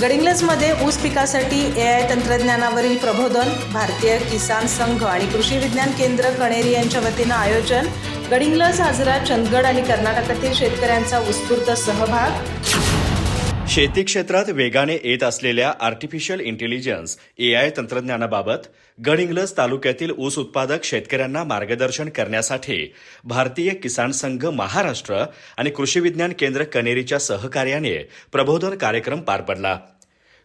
गडिंग्लजमध्ये ऊस पिकासाठी ए आय तंत्रज्ञानावरील प्रबोधन भारतीय किसान संघ आणि कृषी विज्ञान केंद्र कणेरी यांच्या वतीनं आयोजन गडिंग्लज हाजरा चंदगड आणि कर्नाटकातील शेतकऱ्यांचा उत्स्फूर्त सहभाग. शेती क्षेत्रात वेगाने येत असलेल्या आर्टिफिशियल इंटेलिजन्स एआय तंत्रज्ञानाबाबत गडिंग्लज तालुक्यातील ऊस उत्पादक शेतकऱ्यांना मार्गदर्शन करण्यासाठी भारतीय किसान संघ महाराष्ट्र आणि कृषी विज्ञान केंद्र कनेरीच्या सहकार्याने प्रबोधन कार्यक्रम पार पडला.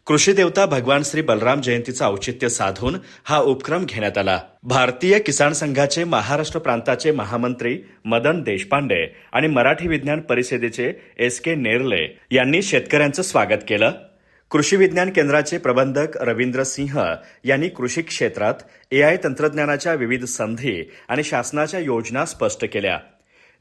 कृषी देवता भगवान श्री बलराम जयंतीचं औचित्य साधून हा उपक्रम घेण्यात आला. भारतीय किसान संघाचे महाराष्ट्र प्रांताचे महामंत्री मदन देशपांडे आणि मराठी विज्ञान परिषदेचे एस के नेरले यांनी शेतकऱ्यांचं स्वागत केलं. कृषी विज्ञान केंद्राचे प्रबंधक रवींद्र सिंह यांनी कृषी क्षेत्रात एआय तंत्रज्ञानाच्या विविध संधी आणि शासनाच्या योजना स्पष्ट केल्या.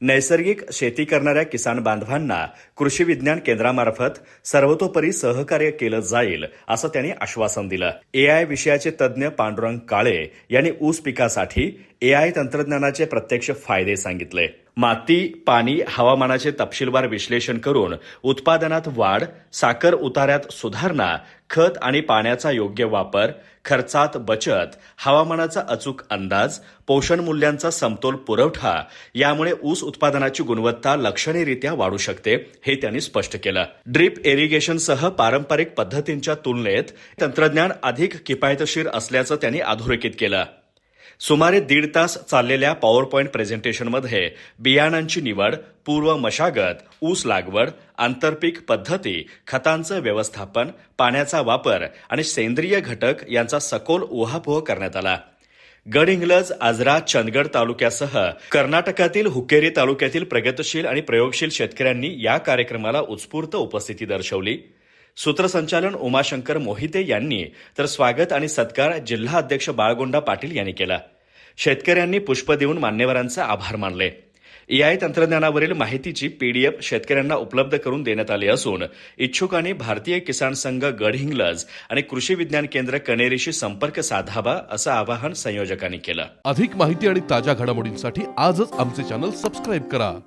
नैसर्गिक शेती करणाऱ्या किसान बांधवांना कृषी विज्ञान केंद्रामार्फत सर्वतोपरी सहकार्य केलं जाईल असं त्यांनी आश्वासन दिलं. एआय विषयाचे तज्ज्ञ पांडुरंग काळे यांनी ऊस पिकासाठी ए आय तंत्रज्ञानाचे प्रत्यक्ष फायदे सांगितले. माती पाणी हवामानाचे तपशीलवार विश्लेषण करून उत्पादनात वाढ साखर उतार्यात सुधारणा खत आणि पाण्याचा योग्य वापर खर्चात बचत हवामानाचा अचूक अंदाज पोषण मूल्यांचा समतोल पुरवठा यामुळे ऊस उत्पादनाची गुणवत्ता लक्षणीयरित्या वाढू शकते हे त्यांनी स्पष्ट केलं. ड्रीप इरिगेशनसह पारंपरिक पद्धतींच्या तुलनेत तंत्रज्ञान अधिक किफायतशीर असल्याचं त्यांनी अधोरेखित केलं. सुमारे दीड तास चाललेल्या पॉवर पॉईंट प्रेझेंटेशनमध्ये बियाणांची निवड पूर्व मशागत ऊस लागवड आंतरपीक पद्धती खतांचं व्यवस्थापन पाण्याचा वापर आणि सेंद्रिय घटक यांचा सखोल उहापोह करण्यात आला. गडहिंग्लज आजरा चंदगड तालुक्यासह कर्नाटकातील हुकेरी तालुक्यातील प्रगतशील आणि प्रयोगशील शेतकऱ्यांनी या कार्यक्रमाला उत्स्फूर्त उपस्थिती दर्शवली. सूत्रसंचालन उमाशंकर मोहिते यांनी तर स्वागत आणि सत्कार जिल्हा अध्यक्ष बाळगोंडा पाटील यांनी केला. शेतकऱ्यांनी पुष्प देऊन मान्यवरांचे आभार मानले. एआय तंत्रज्ञानावरील माहितीची पीडीएफ शेतकऱ्यांना उपलब्ध करून देण्यात आली असून इच्छुकांनी भारतीय किसान संघ गडहिंग्लज आणि कृषी विज्ञान केंद्र कनेरीशी संपर्क साधावा असं आवाहन संयोजकांनी केलं. अधिक माहिती आणि ताज्या घडामोडींसाठी आजच आमचे चॅनल सबस्क्राईब करा.